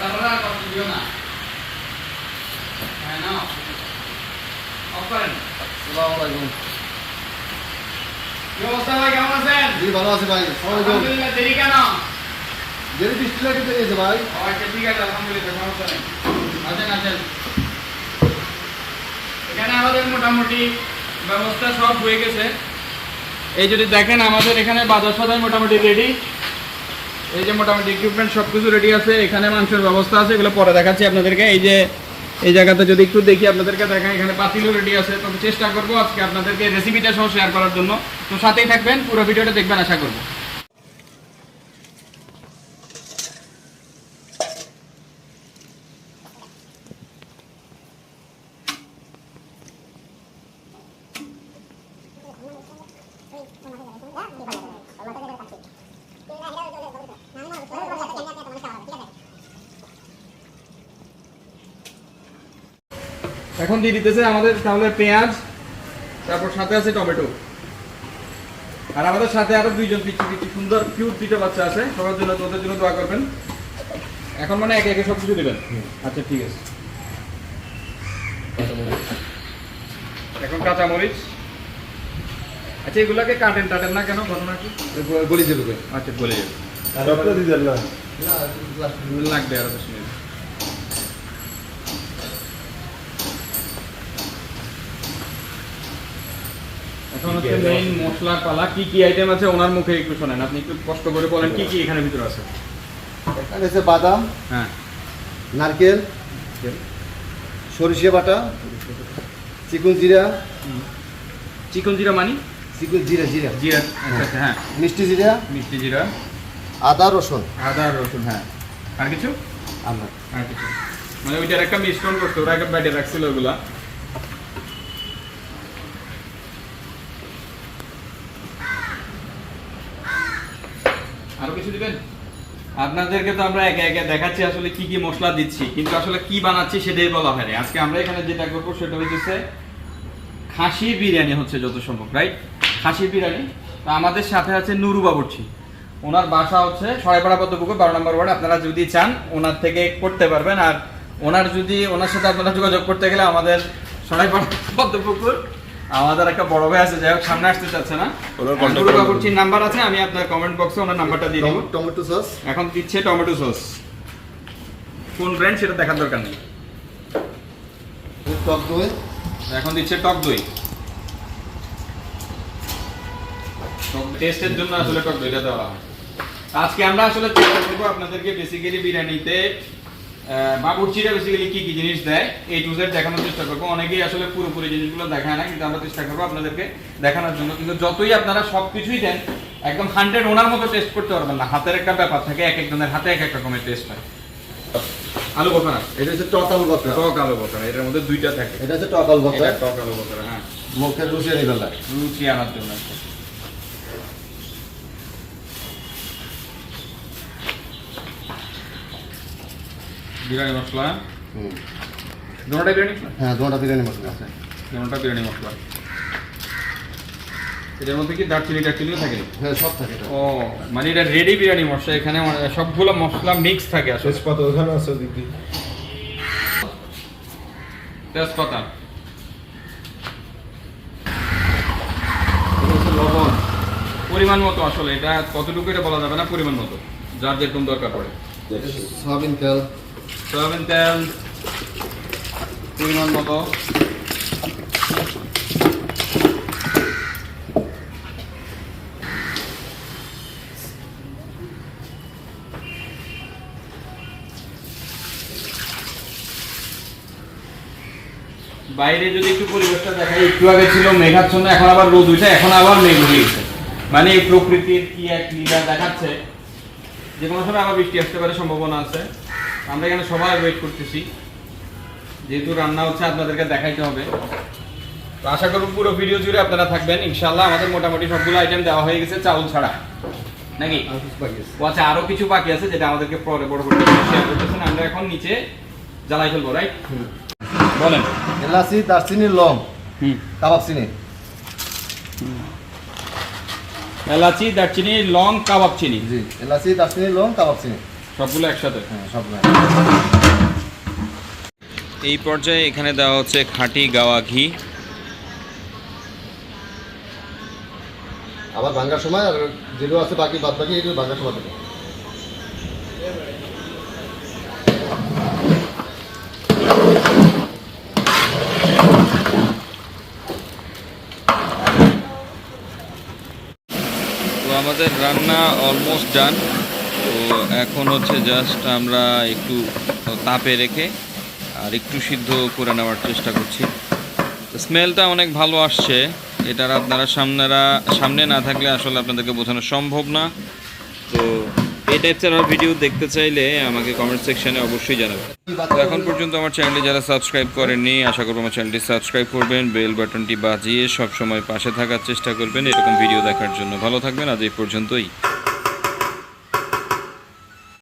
তারপরে দিও না। হ্যাঁ নাও। অফ করেন। আসসালামু আলাইকুম। কি অবস্থা ভাই? কেমন আছেন? জি ভালো আছে ভাই। আলহামদুলিল্লাহ দেরি কেন? জেরি বৃষ্টি লাগে পেয়েছে ভাই। আচ্ছা ঠিক আছে আলহামদুলিল্লাহ সমস্যা নেই। আছেন আছেন এখানে আমাদের মোটামুটি ব্যবস্থা সব হয়ে গেছে। এই যদি দেখেন আমাদের এখানে বাজার সদাই মোটামুটি রেডি এই যে মোটামুটি ইকুইপমেন্ট সবকিছু রেডি আছে, এখানে মাংসের ব্যবস্থা আছে, এগুলো পরে দেখাচ্ছি আপনাদেরকে। এই যে, এই জায়গাতে যদি একটু দেখি আপনাদেরকে দেখা এখানে পাতিলও রেডি আছে। তবে চেষ্টা করব আজকে আপনাদেরকে রেসিপিটা সহ শেয়ার করার জন্য। তো সাথেই থাকবেন, পুরো ভিডিওটা দেখবেন, আশা করব। এখন দিয়ে দিতেছে আমাদের তাহলে পেঁয়াজ তারপর সাথে আছে টমেটো। আর আমাদের সাথে আরও দুইজন পিচ্ছি পিচ্ছি সুন্দর কিউট দুটো বাচ্চা আছে। সবার জন্য তোদের জন্য দোয়া করবেন। এখন মানে একে একে সব কিছু দেবেন। আচ্ছা ঠিক আছে। এখন কাঁচা মরিচ আচ্ছা এগুলাকে কাটেন টাটেন না কেন? ঘটনা কি? গলি যাবে আচ্ছা বলে যাবে লাগবে আরও দশ মিনিট। এখন হচ্ছে মেইন মশলা পালা কি কি আইটেম আছে ওনার মুখে একটু শোনেন। আপনি একটু কষ্ট করে বলেন কি কি এখানে ভিতরে আছে? এখানে আছে বাদাম হ্যাঁ। নারকেল সরিষা বাটা চিকন জিরা। চিকন জিরা মানি? চিকন জিরা জিরা। জিরা আচ্ছা আচ্ছা হ্যাঁ। মিষ্টি জিরা। মিষ্টি জিরা। আদা রসুন। আদা রসুন হ্যাঁ। আর কিছু? আর কিছু? মানে ওইটার একটা মিশ্রণ করতে ওরা একটা ব্যাটে রাখছিল ওগুলা আরও কিছু দিবেন আপনাদেরকে তো আমরা একে একে দেখাচ্ছি আসলে কি কি মশলা দিচ্ছি, কিন্তু আসলে কি বানাচ্ছি সেটাই বলা হয়নি। আজকে আমরা এখানে যেটা করব সেটা হচ্ছে খাসি বিরিয়ানি হচ্ছে যত সম্ভব রাইট খাসি বিরিয়ানি। তো আমাদের সাথে আছে নুরু বাবুর্চি। ওনার বাসা হচ্ছে সরাইপাড়া পদ্মপুকুর, বারো নম্বর ওয়ার্ড। আপনারা যদি চান, ওনার থেকে করতে পারবেন। আর ওনার যদি, ওনার সাথে আপনারা যোগাযোগ করতে গেলে আমাদের সরাইপাড়া পদ্মপুকুর আমাদের একটা বড় ভাই আছে যাই হোক সামনে আসতে চাচ্ছে না। নাম্বার আছে আমি আপনার কমেন্ট বক্সে ওনার নাম্বারটা দিয়ে দিব। টমেটো সস এখন দিচ্ছে টমেটো সস কোন ব্র্যান্ড সেটা দেখার দরকার নেই। টক দই? এখন দিচ্ছে টক দই। টেস্টের জন্য আসলে টক দইটা দেওয়া আজকে আমরা আসলে চেষ্টা করব আপনাদেরকে বেসিক্যালি বিরিয়ানিতে বাবুর্চিরা বেসিক্যালি কি কি জিনিস দেয়? এই টু জেড দেখানোর চেষ্টা করব। অনেকেই আসলে পুরোপুরি জিনিসগুলো দেখায় না কিন্তু আমরা চেষ্টা করব আপনাদেরকে দেখানোর জন্য। কিন্তু যতই আপনারা সবকিছুই দেন একদম হান্ড্রেড ওনার মতো টেস্ট করতে পারবেন না। হাতের একটা ব্যাপার থাকে এক একজনের হাতে এক এক রকমের টেস্ট হয়। আলু বখরা এটা হচ্ছে টক আলু বকরা টক আলু বখরা এটার মধ্যে দুইটা থাকে। এটা হচ্ছে টক আলু বকরা টক আলু বখরা হ্যাঁ। মুখের রুচি আনার জন্য। বিরিয়ানি মশলা। দোনোটা বিরিয়ানি মশলা? হ্যাঁ দুটা বিরিয়ানি মশলা দোনোটা বিরিয়ানি মশলা। এটার মধ্যে কি দারচিনি টারচিনিও থাকে হ্যাঁ সব থাকে ও মানে এটা রেডি বিরিয়ানি মশলা এখানে মানে সবগুলো মশলা মিক্স থাকে আসলে। তেজপাতা ওখানে আছে দিয়ে তেজপাতা। লবণ। পরিমাণ মতো আসলে এটা কতটুকু এটা বলা যাবে না পরিমাণ মতো যার যেরকম দরকার পড়ে। সয়াবিন তেল। সয়াবিন তেল, পরিমাণ মতো। বাইরে যদি একটু পরিবেশটা দেখাই, একটু আগে ছিল মেঘাচ্ছন্ন, এখন আবার রোদ উঠে এখন আবার মেঘ উঠে গেছে মানে এই প্রকৃতির কি এক লীলা দেখাচ্ছে যে কোনো সময় আবার বৃষ্টি আসতে পারে, সম্ভাবনা আছে। আমরা এখানে সবাই ওয়েট করতেছি। যেহেতু রান্না হচ্ছে আপনাদেরকে দেখাইতে হবে। তো আশা করব পুরো ভিডিও জুড়ে আপনারা থাকবেন। ইনশাল্লাহ আমাদের মোটামুটি সবগুলো আইটেম দেওয়া হয়ে গেছে চাউল ছাড়া। নাকি? ও আচ্ছা আরও কিছু বাকি আছে যেটা আমাদেরকে পরে বড় বড় শেয়ার করতেছেন। আমরা এখন নিচে জ্বালাই ফেলব রাইট বলেন। এলাচি দারচিনি লং। হুম। কাবাব চিনি। এলাচি দারচিনি লং কাবাব চিনি। জি এলাচি দারচিনি লং কাবাব চিনি। সবগুলো একসাথে? হ্যাঁ এই পর্যায়ে এখানে দেওয়া হচ্ছে খাঁটি গাওয়া ঘি। আবার ভাঙ্গার সময় আর যেগুলো আছে বাকি বাদ বাকি এগুলো ভাঙ্গার সময় দেবে। তো আমাদের রান্না অলমোস্ট ডান তো এখন হচ্ছে জাস্ট আমরা একটু তাপে রেখে আর একটু সিদ্ধ করে নেওয়ার চেষ্টা করছি। স্মেলটা অনেক ভালো আসছে। এটার আপনারা সামনেরা, সামনে না থাকলে আসলে আপনাদেরকে বোঝানো সম্ভব না। তো এই টাইপসের আর ভিডিও দেখতে চাইলে আমাকে কমেন্ট সেকশনে অবশ্যই জানাবেন। তো এখন পর্যন্ত আমার চ্যানেলটি যারা সাবস্ক্রাইব করেননি, আশা করব আমার চ্যানেলটি সাবস্ক্রাইব করবেন বেল বাটনটি বাজিয়ে সব সময় পাশে থাকার চেষ্টা করবেন। এরকম ভিডিও দেখার জন্য ভালো থাকবেন। আজ এই পর্যন্তই।